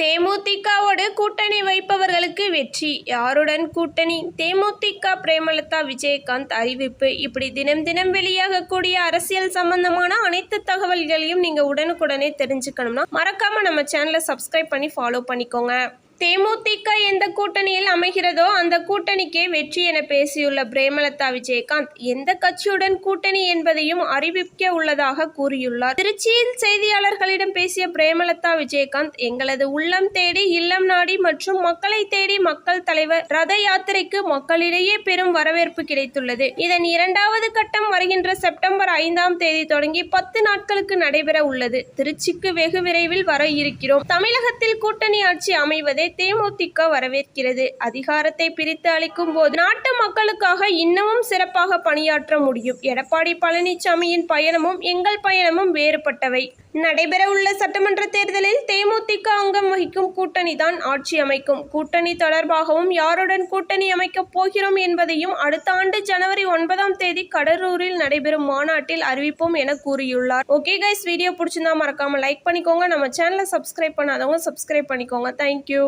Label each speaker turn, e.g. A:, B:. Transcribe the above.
A: தேமுதிகவோடு கூட்டணி வைப்பவர்களுக்கு வெற்றி. யாருடன் கூட்டணி? தேமுதிக பிரேமலதா விஜயகாந்த் அறிவிப்பு. இப்படி தினம் தினம் வெளியாகக்கூடிய அரசியல் சம்பந்தமான அனைத்து தகவல்களையும் நீங்கள் உடனுக்குடனே தெரிஞ்சுக்கணும்னா மறக்காமல் நம்ம சேனலை சப்ஸ்கிரைப் பண்ணி ஃபாலோ பண்ணிக்கோங்க. தேமுதிக எந்த கூட்டணியில் அமைகிறதோ அந்த கூட்டணிக்கே வெற்றி என பேசியுள்ள பிரேமலதா விஜயகாந்த் எந்த கட்சியுடன் கூட்டணி என்பதையும் அறிவிக்க உள்ளதாக கூறியுள்ளார். திருச்சியில் செய்தியாளர்களிடம் பேசிய பிரேமலதா விஜயகாந்த் எங்களது உள்ளம் தேடி இல்லம் நாடி மற்றும் மக்களை தேடி மக்கள் தலைவர் ரத யாத்திரைக்கு மக்களிடையே பெரும் வரவேற்பு கிடைத்துள்ளது. இதன் இரண்டாவது கட்டம் வருகின்ற செப்டம்பர் ஐந்தாம் தேதி தொடங்கி பத்து நாட்களுக்கு நடைபெற உள்ளது. திருச்சிக்கு வெகு விரைவில் வர இருக்கிறோம். தமிழகத்தில் கூட்டணி ஆட்சி அமைவதே தேமுதிக வரவேற்கிறது. அதிகாரத்தை பிரித்து அளிக்கும் போது நாட்டு மக்களுக்காக இன்னமும் சிறப்பாக பணியாற்ற முடியும். எடப்பாடி பழனிசாமியின் பயணமும் எங்கள் பயணமும் வேறுபட்டவை. நடைபெறவுள்ள சட்டமன்ற தேர்தலில் தேமுதிக அங்கம் வகிக்கும் கூட்டணி தான் ஆட்சி அமைக்கும். கூட்டணி தொடர்பாகவும் யாருடன் கூட்டணி அமைக்கப் போகிறோம் என்பதையும் அடுத்த ஆண்டு ஜனவரி ஒன்பதாம் தேதி கடலூரில் நடைபெறும் மாநாட்டில் அறிவிப்போம் என கூறியுள்ளார். ஓகே கைஸ் வீடியோ பிடிச்சிருந்தா மறக்காம லைக் பண்ணிக்கோங்க. நம்ம சேனலை சப்ஸ்கிரைப் பண்ணாதவங்க சப்ஸ்கிரைப் பண்ணிக்கோங்க. தேங்க்யூ